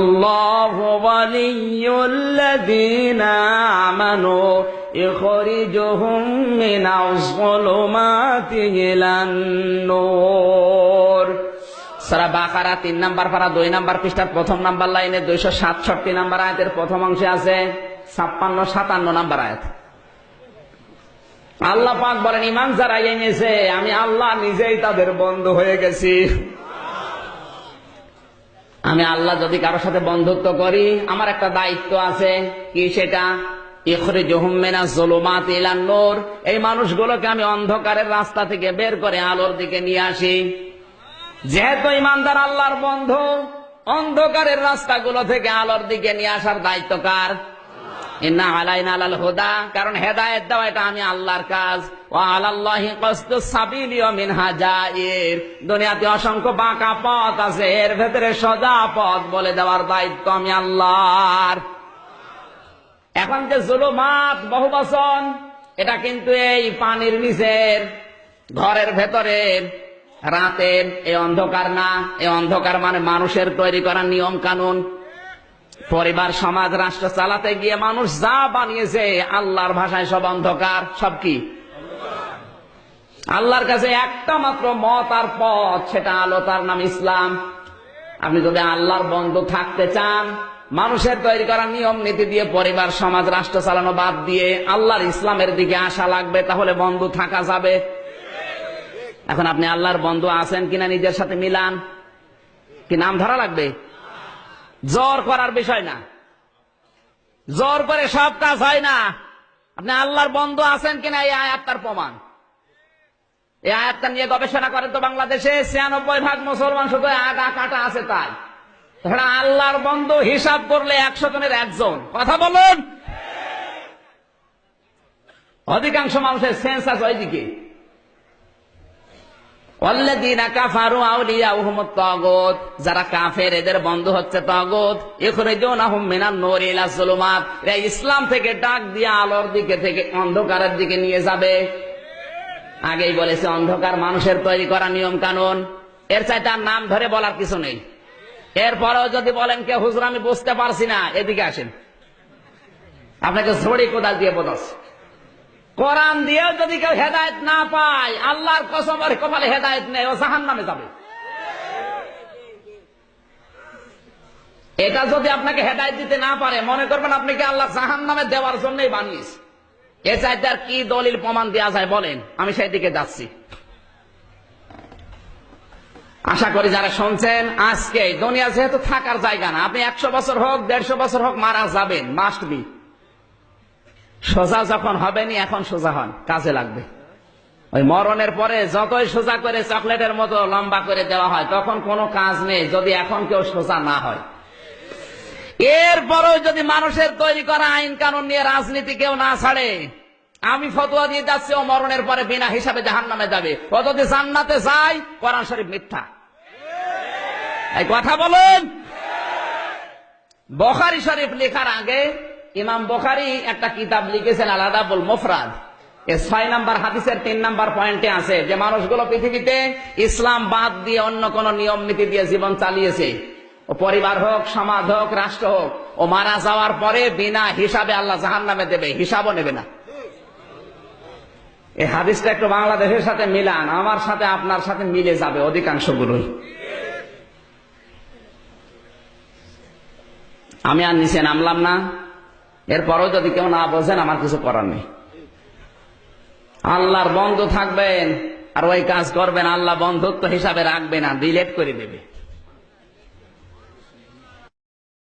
الله ولي الذين آمنوا يخرجهم من الظلمات إلى النور সারা বাকারা তিন নাম্বার পারা দুই নাম্বার পৃষ্ঠার প্রথম নাম্বার লাইনে দুইশো সাতষট্টি নাম্বার আয়াতের প্রথম অংশে আছে ছাপ্পান্ন সাতান্ন নাম্বার আয়াত আল্লাহ পাক বলেন ইমান যারা এনেছে আমি আল্লাহ নিজেই তাদের বন্ধু হয়ে গেছি আমি আল্লাহ যদি কারোর সাথে বন্ধুত্ব করি, আমার একটা দায়িত্ব আছে। কি সেটা? এই মানুষগুলোকে আমি অন্ধকারের রাস্তা থেকে বের করে আলোর দিকে নিয়ে আসি। যেহেতু ইমানদার আল্লাহর বন্ধু, অন্ধকারের রাস্তাগুলো থেকে আলোর দিকে নিয়ে আসার দায়িত্ব কার? কারণ হেদায়েত দেওয়া এটা আমি আল্লাহর কাজ। ও জাইর। দুনিয়াতে অসংখ্য বাঁকা পথ আছে, এর ভেতরে সজা পথ বলে দেওয়ার দায়িত্ব আমি আল্লাহর। এখন যে জুলুমাত বহু বচন, এটা কিন্তু এই পানির নিচের, ঘরের ভেতরে। রাতের এই অন্ধকার না, এই অন্ধকার মানে মানুষের তৈরি করা নিয়ম কানুন। পরিবার, সমাজ, রাষ্ট্র চালাতে গিয়ে মানুষ যা বানিয়েছে, আল্লাহর ভাষায় সব অন্ধকার। সব কি? আল্লাহর কাছে একটা মাত্র মত আর পথ, সেটা আলো তার নাম ইসলাম। আপনি যদি আল্লাহর বন্ধু থাকতে চান, মানুষের তৈরি করা নিয়ম নীতি দিয়ে পরিবার, সমাজ, রাষ্ট্র চালানো বাদ দিয়ে আল্লাহর ইসলামের দিকে আসা লাগবে, তাহলে বন্ধু থাকা যাবে। এখন আপনি আল্লাহর বন্ধু আছেন কিনা নিজের সাথে মিলান? কি নাম ধরা লাগবে? জোর করার বিষয় না। জোর করে সব কাজ হয় না। আপনি আল্লাহর বন্ধু আছেন কিনা এই আয়াতটার প্রমাণ। এই আয়াতটা নিয়ে গবেষণা করেন তো বাংলাদেশে ছিয়ানব্বই ভাগ মুসলমান শুধু আগা কাটা আছে তাই। তাছাড়া আল্লাহর বন্ধু হিসাব করলে একশো জনের একজন। কথা বলুন। অধিকাংশ মানুষের সেন্স আছে ওইদিকে। যারা কাফের, এদের বন্ধু হচ্ছে তগত। ইসলাম থেকে ডাক দিয়ে আলোর দিকে থেকে অন্ধকারের দিকে নিয়ে যাবে। আগেই বলেছে, অন্ধকার মানুষের তৈরি করা নিয়ম কানুন। এর চাইতে আর নাম ধরে বলার কিছু নেই। এরপরেও যদি বলেন কে হুজুর, আমি বুঝতে পারছি না। এদিকে আসেন। আপনাকে ঝড়ি কোদাল দিয়ে বোঝাচ্ছে। কোরআন দিয়েও যদি কেউ হেদায়ত না পায়, আল্লাহর কসম আর কপালে হেদায়ত নেই, ও জাহান নামে যাবে। এটা যদি আপনাকে হেদায়ত দিতে না পারে, মনে করবেন আপনি কি আল্লাহ জাহান নামে দেওয়ার জন্যই বানিয়েছে এ চাইতে আর কি দলিল প্রমাণ দেওয়া যায় বলেন? আমি সেই দিকে যাচ্ছি। আশা করি যারা শুনছেন, আজকে দুনিয়া যেহেতু থাকার জায়গা না, আপনি একশো বছর হোক, দেড়শো বছর হোক মারা যাবেন মাস্ট বি সোজা যখন হবেনি, এখন সোজা হন, কাজে লাগবে। ওই মরণের পরে যতই সোজা করে চকলেটের মতো লম্বা করে দেওয়া হয়, তখন কোনো কাজ নেই, যদি এখন কেউ সোজা না হয়। এরপরেও যদি মানুষের তৈরি করা আইন কানুন নিয়ে রাজনীতি কেউ না ছাড়ে, আমি ফতোয়া দিয়ে যাচ্ছি, ও মরণের পরে বিনা হিসাবে জাহান নামে যাবে। ও যদি জান্নাতে যায়, কোরআন শরীফ মিথ্যা। এই কথা বলুন। বখারি শরীফ লেখার আগে ইমাম বখারি একটা কিতাব লিখেছেন আলাদা বল মোফরাদ ছয় নাম্বার হাদিসের তিন নাম্বার পয়েন্টে আছে যে, মানুষগুলো পৃথিবীতে ইসলাম বাদ দিয়ে অন্য কোন নিয়ম নীতি দিয়ে জীবন চালিয়েছে। ও পরিবার হোক, সমাজ হোক, রাষ্ট্র হোক, ও মারা যাওয়ার পরে বিনা হিসাবে আল্লাহ জাহান নামে দেবে, হিসাবও নেবে না। এই হাদিসটা একটু বাংলাদেশের সাথে মিলান, আমার সাথে আপনার সাথে মিলে যাবে অধিকাংশ গুলোই আমি আর নিচে নামলাম না। এরপরও যদি কেউ না বোঝেন, আমার কিছু করার নেই। আল্লাহর বন্ধু থাকবেন আর ওই কাজ করবেন, আল্লাহ বন্ধুত্ব হিসাবে রাখবে না ডিলেট করে দেবে।